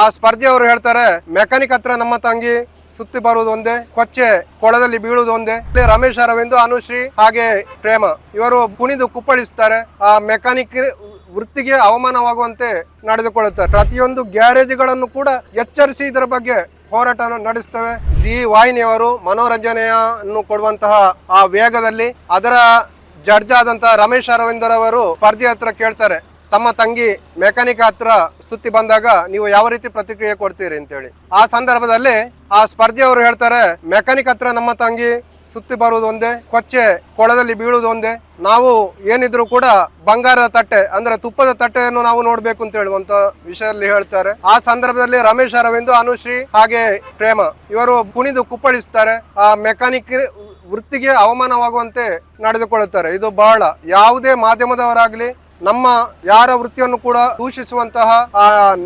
ಆ ಸ್ಪರ್ಧಿ ಅವರು ಹೇಳ್ತಾರೆ, ಮೆಕ್ಯಾನಿಕ್ ಹತ್ರ ನಮ್ಮ ತಂಗಿ ಸುತ್ತಿ ಬರುವುದು ಒಂದೇ, ಕೊಚ್ಚೆ ಕೊಳದಲ್ಲಿ ಬೀಳುವುದು ಒಂದೇ. ರಮೇಶ್ ಅರವಿಂದ್, ಅನುಶ್ರೀ ಹಾಗೆ ಪ್ರೇಮ, ಇವರು ಕುಣಿದು ಕುಪ್ಪಳಿಸ್ತಾರೆ. ಆ ಮೆಕ್ಯಾನಿಕ್ ವೃತ್ತಿಗೆ ಅವಮಾನವಾಗುವಂತೆ ನಡೆದುಕೊಳ್ಳುತ್ತಾರೆ. ಪ್ರತಿಯೊಂದು ಗ್ಯಾರೇಜ್ಗಳನ್ನು ಕೂಡ ಎಚ್ಚರಿಸಿ ಇದರ ಬಗ್ಗೆ ಹೋರಾಟ ನಡೆಸ್ತೇವೆ. ಜಿ ವಾಹಿನಿಯವರು ಮನೋರಂಜನೆಯನ್ನು ಕೊಡುವಂತಹ ಆ ವೇಗದಲ್ಲಿ ಅದರ ಜಡ್ಜ್ ಆದಂತಹ ರಮೇಶ್ ಅರವಿಂದರವರು ಸ್ಪರ್ಧಿ ಹತ್ರ ಕೇಳ್ತಾರೆ. ತಮ್ಮ ತಂಗಿ ಮೆಕ್ಯಾನಿಕ್ ಹತ್ರ ಸುತ್ತಿ ಬಂದಾಗ ನೀವು ಯಾವ ರೀತಿ ಪ್ರತಿಕ್ರಿಯೆ ಕೊಡ್ತೀರಿ ಅಂತೇಳಿ. ಆ ಸಂದರ್ಭದಲ್ಲಿ ಆ ಸ್ಪರ್ಧಿ ಅವರು ಹೇಳ್ತಾರೆ, ಮೆಕ್ಯಾನಿಕ್ ಹತ್ರ ನಮ್ಮ ತಂಗಿ ಸುತ್ತಿ ಬರುವುದು ಒಂದೇ, ಕೊಚ್ಚೆ ಕೊಳದಲ್ಲಿ ಬೀಳುವುದು ಒಂದೇ. ನಾವು ಏನಿದ್ರು ಕೂಡ ಬಂಗಾರದ ತಟ್ಟೆ, ಅಂದ್ರೆ ತುಪ್ಪದ ತಟ್ಟೆಯನ್ನು ನಾವು ನೋಡ್ಬೇಕು ಅಂತ ಹೇಳುವಂತ ವಿಷಯದಲ್ಲಿ ಹೇಳ್ತಾರೆ. ಆ ಸಂದರ್ಭದಲ್ಲಿ ರಮೇಶ್ ಅರವಿಂದ್, ಅನುಶ್ರೀ ಹಾಗೆ ಪ್ರೇಮ ಇವರು ಕುಣಿದು ಕುಪ್ಪಳಿಸ್ತಾರೆ. ಆ ಮೆಕ್ಯಾನಿಕ್ ವೃತ್ತಿಗೆ ಅವಮಾನವಾಗುವಂತೆ ನಡೆದುಕೊಳ್ಳುತ್ತಾರೆ. ಇದು ಬಹಳ ಯಾವುದೇ ಮಾಧ್ಯಮದವರಾಗ್ಲಿ ನಮ್ಮ ಯಾರ ವೃತ್ತಿಯನ್ನು ಕೂಡ ದೂಷಿಸುವಂತಹ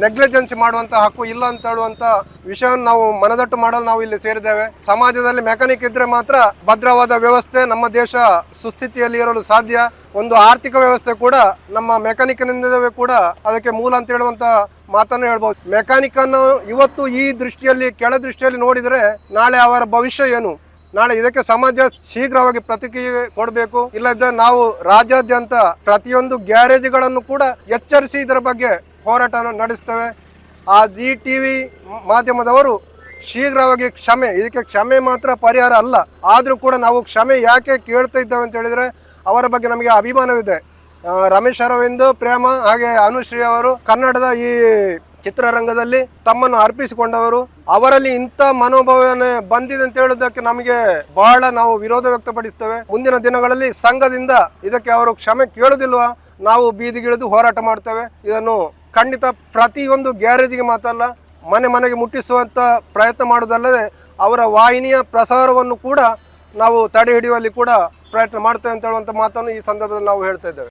ನೆಗ್ಲಿಜೆನ್ಸಿ ಮಾಡುವಂತಹ ಹಕ್ಕು ಇಲ್ಲ ಅಂತ ಹೇಳುವಂತ ವಿಷಯವನ್ನು ನಾವು ಮನದಟ್ಟು ಮಾಡಲು ನಾವು ಇಲ್ಲಿ ಸೇರಿದ್ದೇವೆ. ಸಮಾಜದಲ್ಲಿ ಮೆಕ್ಯಾನಿಕ್ ಇದ್ರೆ ಮಾತ್ರ ಭದ್ರವಾದ ವ್ಯವಸ್ಥೆ ನಮ್ಮ ದೇಶ ಸುಸ್ಥಿತಿಯಲ್ಲಿ ಇರಲು ಸಾಧ್ಯ. ಒಂದು ಆರ್ಥಿಕ ವ್ಯವಸ್ಥೆ ಕೂಡ ನಮ್ಮ ಮೆಕ್ಯಾನಿಕ್ನಿಂದವೇ ಕೂಡ ಅದಕ್ಕೆ ಮೂಲ ಅಂತ ಹೇಳುವಂತ ಮಾತನ್ನು ಹೇಳ್ಬೋದು. ಮೆಕ್ಯಾನಿಕ್ ಅನ್ನು ಇವತ್ತು ಈ ದೃಷ್ಟಿಯಲ್ಲಿ, ಕೆಳ ದೃಷ್ಟಿಯಲ್ಲಿ ನೋಡಿದರೆ ನಾಳೆ ಅವರ ಭವಿಷ್ಯ ಏನು? ನಾಳೆ ಇದಕ್ಕೆ ಸಮಾಜ ಶೀಘ್ರವಾಗಿ ಪ್ರತಿಕ್ರಿಯೆ ಕೊಡಬೇಕು. ಇಲ್ಲದ ನಾವು ರಾಜ್ಯಾದ್ಯಂತ ಪ್ರತಿಯೊಂದು ಗ್ಯಾರೇಜ್ಗಳನ್ನು ಕೂಡ ಎಚ್ಚರಿಸಿ ಇದರ ಬಗ್ಗೆ ಹೋರಾಟ ನಡೆಸ್ತೇವೆ. ಆ ಜಿ ಟಿ ವಿ ಮಾಧ್ಯಮದವರು ಶೀಘ್ರವಾಗಿ ಕ್ಷಮೆ, ಇದಕ್ಕೆ ಕ್ಷಮೆ ಮಾತ್ರ ಪರಿಹಾರ ಅಲ್ಲ, ಆದರೂ ಕೂಡ ನಾವು ಕ್ಷಮೆ ಯಾಕೆ ಕೇಳ್ತಾ ಇದ್ದೇವೆ ಅಂತ ಹೇಳಿದ್ರೆ ಅವರ ಬಗ್ಗೆ ನಮಗೆ ಅಭಿಮಾನವಿದೆ. ರಮೇಶ್ ಅರವಿಂದ್, ಪ್ರೇಮ, ಹಾಗೆ ಅನುಶ್ರೀ ಅವರು ಕನ್ನಡದ ಈ ಚಿತ್ರರಂಗದಲ್ಲಿ ತಮ್ಮನ್ನು ಅರ್ಪಿಸಿಕೊಂಡವರು. ಅವರಲ್ಲಿ ಇಂಥ ಮನೋಭಾವನೆ ಬಂದಿದೆ ಅಂತ ಹೇಳುವುದಕ್ಕೆ ನಮಗೆ ಬಹಳ ನಾವು ವಿರೋಧ ವ್ಯಕ್ತಪಡಿಸ್ತೇವೆ. ಮುಂದಿನ ದಿನಗಳಲ್ಲಿ ಸಂಘದಿಂದ ಇದಕ್ಕೆ ಅವರು ಕ್ಷಮೆ ಕೇಳುವುದಿಲ್ವಾ? ನಾವು ಬೀದಿಗಿಳಿದು ಹೋರಾಟ ಮಾಡ್ತೇವೆ. ಇದನ್ನು ಖಂಡಿತ ಪ್ರತಿಯೊಂದು ಗ್ಯಾರೇಜಿಗೆ ಮಾತಲ್ಲ ಮನೆ ಮನೆಗೆ ಮುಟ್ಟಿಸುವಂಥ ಪ್ರಯತ್ನ ಮಾಡುವುದಲ್ಲದೆ ಅವರ ವಾಹಿನಿಯ ಪ್ರಸಾರವನ್ನು ಕೂಡ ನಾವು ತಡೆ ಹಿಡಿಯುವಲ್ಲಿ ಕೂಡ ಪ್ರಯತ್ನ ಮಾಡ್ತೇವೆ ಅಂತ ಹೇಳುವಂತ ಮಾತನ್ನು ಈ ಸಂದರ್ಭದಲ್ಲಿ ನಾವು ಹೇಳ್ತಾ ಇದ್ದೇವೆ.